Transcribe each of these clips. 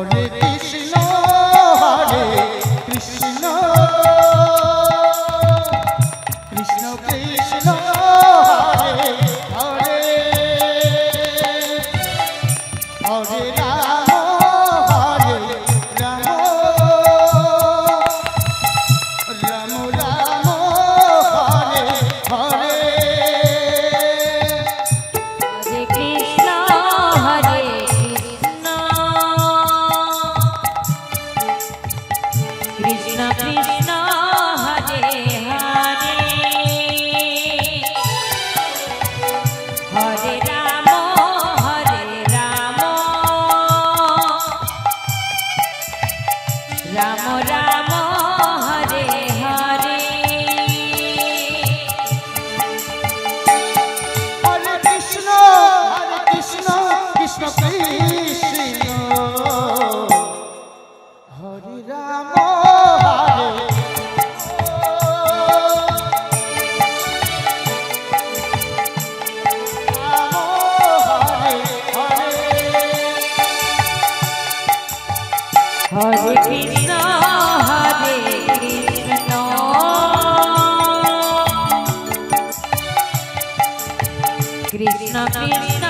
આવડતી Ramo, Ramo. Krishna, Krishna.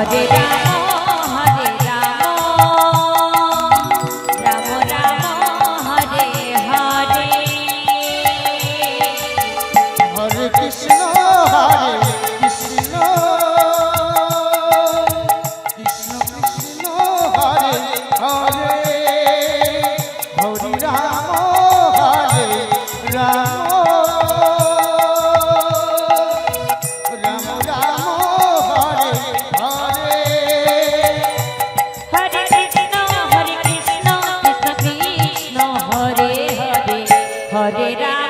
ভজে হরে রাম